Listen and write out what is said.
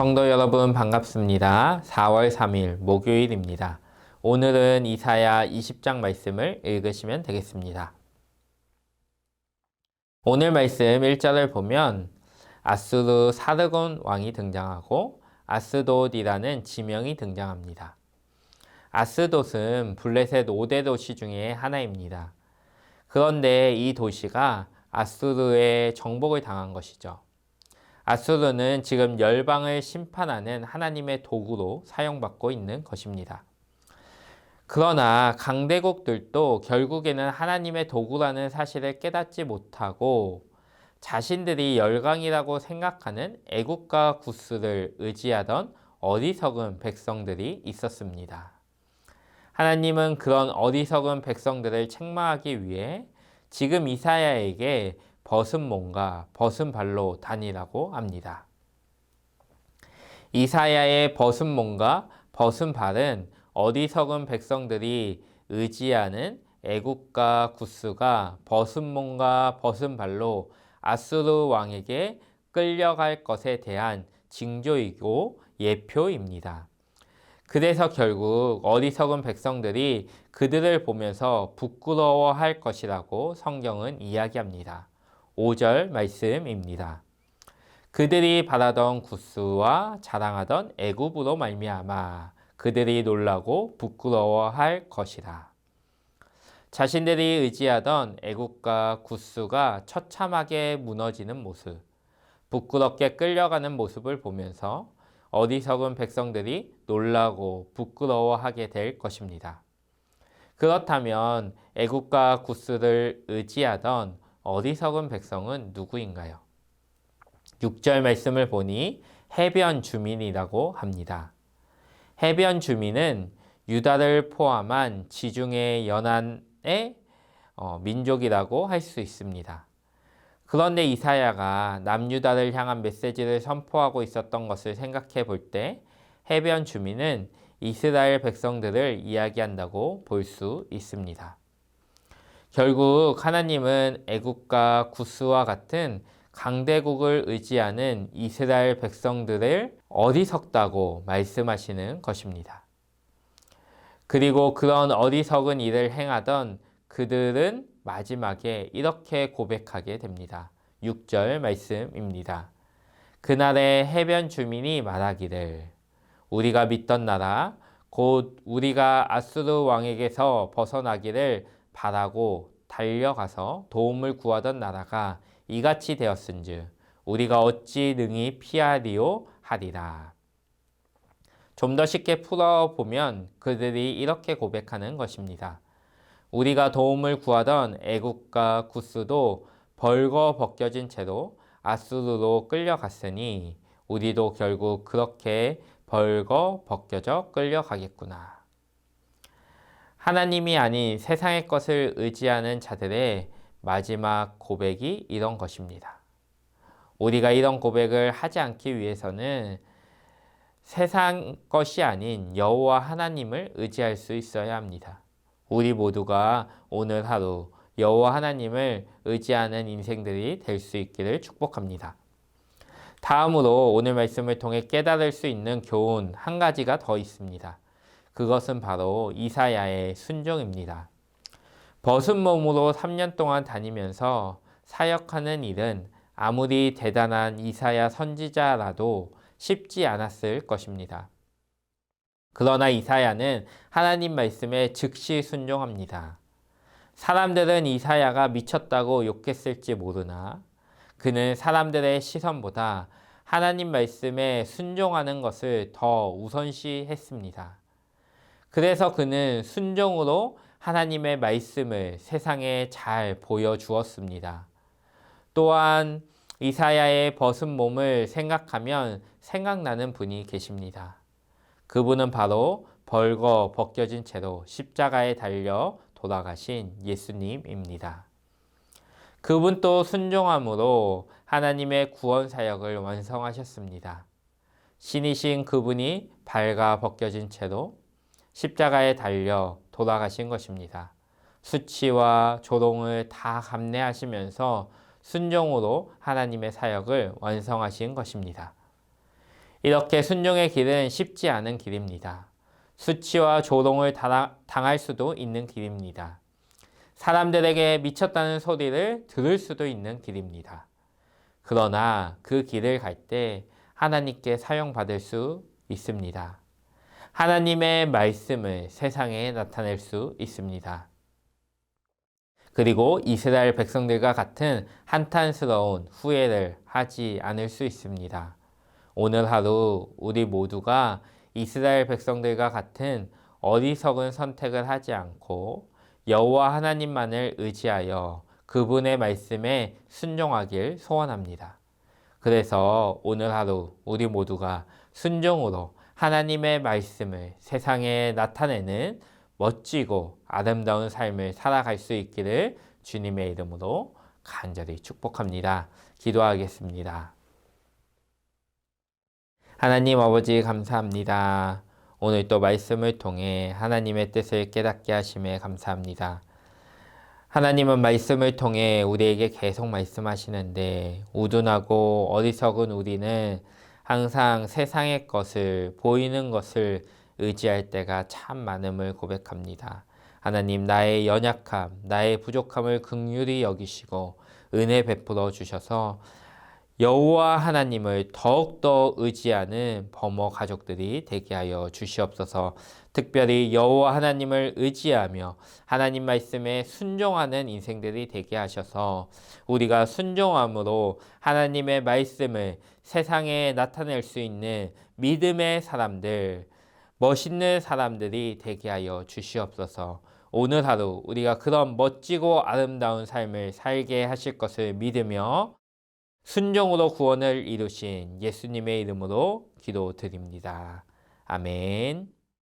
성도 여러분 반갑습니다. 4월 3일 목요일입니다. 오늘은 이사야 20장 말씀을 읽으시면 되겠습니다. 오늘 말씀 1절을 보면 아수르 사르곤 왕이 등장하고 아스돗이라는 지명이 등장합니다. 아스돗은 블레셋 5대 도시 중에 하나입니다. 그런데 이 도시가 아수르의 정복을 당한 것이죠. 아수르는 지금 열방을 심판하는 하나님의 도구로 사용받고 있는 것입니다. 그러나 강대국들도 결국에는 하나님의 도구라는 사실을 깨닫지 못하고 자신들이 열강이라고 생각하는 애국가 구스를 의지하던 어리석은 백성들이 있었습니다. 하나님은 그런 어리석은 백성들을 책망하기 위해 지금 이사야에게 벗은 몸과 벗은 발로 다니라고 합니다. 이사야의 벗은 몸과 벗은 발은 어리석은 백성들이 의지하는 애국가 구스가 벗은 몸과 벗은 발로 아수르 왕에게 끌려갈 것에 대한 징조이고 예표입니다. 그래서 결국 어리석은 백성들이 그들을 보면서 부끄러워할 것이라고 성경은 이야기합니다. 5절 말씀입니다. 그들이 바라던 구스와 자랑하던 애굽으로 말미암아 그들이 놀라고 부끄러워할 것이라. 자신들이 의지하던 애국과 구스가 처참하게 무너지는 모습, 부끄럽게 끌려가는 모습을 보면서 어리석은 백성들이 놀라고 부끄러워하게 될 것입니다. 그렇다면 애국과 구스를 의지하던 어리석은 백성은 누구인가요? 6절 말씀을 보니 해변 주민이라고 합니다. 해변 주민은 유다를 포함한 지중해 연안의 어, 민족이라고 할 수 있습니다. 그런데 이사야가 남유다를 향한 메시지를 선포하고 있었던 것을 생각해 볼 때 해변 주민은 이스라엘 백성들을 이야기한다고 볼 수 있습니다. 결국 하나님은 애국과 구스와 같은 강대국을 의지하는 이스라엘 백성들을 어리석다고 말씀하시는 것입니다. 그리고 그런 어리석은 일을 행하던 그들은 마지막에 이렇게 고백하게 됩니다. 6절 말씀입니다. 그날의 해변 주민이 말하기를 우리가 믿던 나라 곧 우리가 아수르 왕에게서 벗어나기를 바라고 달려가서 도움을 구하던 나라가 이같이 되었은즉 우리가 어찌 능히 피하리오 하리라. 좀 더 쉽게 풀어보면 그들이 이렇게 고백하는 것입니다. 우리가 도움을 구하던 애국과 구스도 벌거 벗겨진 채로 아수르로 끌려갔으니 우리도 결국 그렇게 벌거 벗겨져 끌려가겠구나. 하나님이 아닌 세상의 것을 의지하는 자들의 마지막 고백이 이런 것입니다. 우리가 이런 고백을 하지 않기 위해서는 세상 것이 아닌 여호와 하나님을 의지할 수 있어야 합니다. 우리 모두가 오늘 하루 여호와 하나님을 의지하는 인생들이 될 수 있기를 축복합니다. 다음으로 오늘 말씀을 통해 깨달을 수 있는 교훈 한 가지가 더 있습니다. 그것은 바로 이사야의 순종입니다. 벗은 몸으로 3년 동안 다니면서 사역하는 일은 아무리 대단한 이사야 선지자라도 쉽지 않았을 것입니다. 그러나 이사야는 하나님 말씀에 즉시 순종합니다. 사람들은 이사야가 미쳤다고 욕했을지 모르나 그는 사람들의 시선보다 하나님 말씀에 순종하는 것을 더 우선시했습니다. 그래서 그는 순종으로 하나님의 말씀을 세상에 잘 보여주었습니다. 또한 이사야의 벗은 몸을 생각하면 생각나는 분이 계십니다. 그분은 바로 벌거 벗겨진 채로 십자가에 달려 돌아가신 예수님입니다. 그분 또 순종함으로 하나님의 구원 사역을 완성하셨습니다. 신이신 그분이 발가 벗겨진 채로 십자가에 달려 돌아가신 것입니다. 수치와 조롱을 다 감내하시면서 순종으로 하나님의 사역을 완성하신 것입니다. 이렇게 순종의 길은 쉽지 않은 길입니다. 수치와 조롱을 당할 수도 있는 길입니다. 사람들에게 미쳤다는 소리를 들을 수도 있는 길입니다. 그러나 그 길을 갈 때 하나님께 사용받을 수 있습니다. 하나님의 말씀을 세상에 나타낼 수 있습니다. 그리고 이스라엘 백성들과 같은 한탄스러운 후회를 하지 않을 수 있습니다. 오늘 하루 우리 모두가 이스라엘 백성들과 같은 어리석은 선택을 하지 않고 여호와 하나님만을 의지하여 그분의 말씀에 순종하길 소원합니다. 그래서 오늘 하루 우리 모두가 순종으로 하나님의 말씀을 세상에 나타내는 멋지고 아름다운 삶을 살아갈 수 있기를 주님의 이름으로 간절히 축복합니다. 기도하겠습니다. 하나님 아버지 감사합니다. 오늘 또 말씀을 통해 하나님의 뜻을 깨닫게 하심에 감사합니다. 하나님은 말씀을 통해 우리에게 계속 말씀하시는데 우둔하고 어리석은 우리는 항상 세상의 것을 보이는 것을 의지할 때가 참 많음을 고백합니다. 하나님 나의 연약함, 나의 부족함을 극률히 여기시고 은혜 베풀어 주셔서 여호와 하나님을 더욱더 의지하는 범어 가족들이 되게 하여 주시옵소서. 특별히 여호와 하나님을 의지하며 하나님 말씀에 순종하는 인생들이 되게 하셔서 우리가 순종함으로 하나님의 말씀을 세상에 나타낼 수 있는 믿음의 사람들, 멋있는 사람들이 되게 하여 주시옵소서. 오늘 하루 우리가 그런 멋지고 아름다운 삶을 살게 하실 것을 믿으며 순종으로 구원을 이루신 예수님의 이름으로 기도드립니다. 아멘.